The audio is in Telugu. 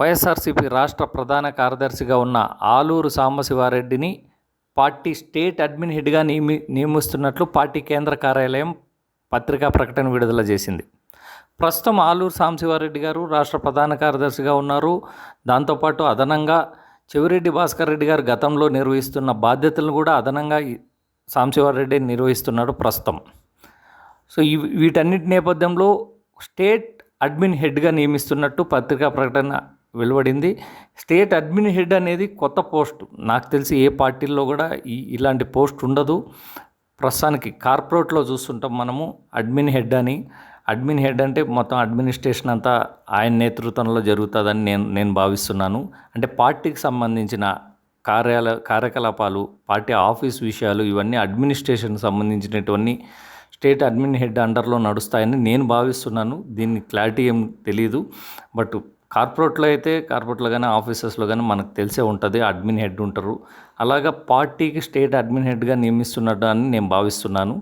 వైఎస్ఆర్సీపీ రాష్ట్ర ప్రధాన కార్యదర్శిగా ఉన్న ఆలూరు సాంబశివారెడ్డిని పార్టీ స్టేట్ అడ్మిన్ హెడ్గా నియమి నియమిస్తున్నట్లు పార్టీ కేంద్ర కార్యాలయం పత్రికా ప్రకటన విడుదల చేసింది. ప్రస్తుతం ఆలూరు సాంబశివారెడ్డి గారు రాష్ట్ర ప్రధాన కార్యదర్శిగా ఉన్నారు. దాంతోపాటు అదనంగా చెవిరెడ్డి భాస్కర్ రెడ్డి గారు గతంలో నిర్వహిస్తున్న బాధ్యతలను కూడా అదనంగా ఈ సాంబశివారెడ్డి నిర్వహిస్తున్నాడు ప్రస్తుతం. సో ఈ వీటన్నిటి నేపథ్యంలో స్టేట్ అడ్మిన్ హెడ్గా నియమిస్తున్నట్టు పత్రికా ప్రకటన వెలువడింది. స్టేట్ అడ్మిన్ హెడ్ అనేది కొత్త పోస్ట్. నాకు తెలిసి ఏ పార్టీల్లో కూడా ఈ ఇలాంటి పోస్ట్ ఉండదు. ప్రస్తుతానికి కార్పొరేట్లో చూస్తుంటాం మనము అడ్మిన్ హెడ్ అని. అడ్మిన్ హెడ్ అంటే మొత్తం అడ్మినిస్ట్రేషన్ అంతా ఆయన నేతృత్వంలో జరుగుతుందని నేను నేను భావిస్తున్నాను. అంటే పార్టీకి సంబంధించిన కార్యాల కార్యకలాపాలు పార్టీ ఆఫీస్ విషయాలు ఇవన్నీ అడ్మినిస్ట్రేషన్ సంబంధించినటువంటి స్టేట్ అడ్మిన్ హెడ్ అండర్లో నడుస్తాయని నేను భావిస్తున్నాను. దీన్ని క్లారిటీ ఏం తెలియదు బట్ కార్పొరేట్లో అయితే కార్పొరేట్లో కానీ ఆఫీసెస్లో కానీ మనకు తెలిసే ఉంటుంది అడ్మిన్ హెడ్ ఉంటారు. అలాగా పార్టీకి స్టేట్ అడ్మిన్ హెడ్గా నియమిస్తున్నట్టు అని నేను భావిస్తున్నాను.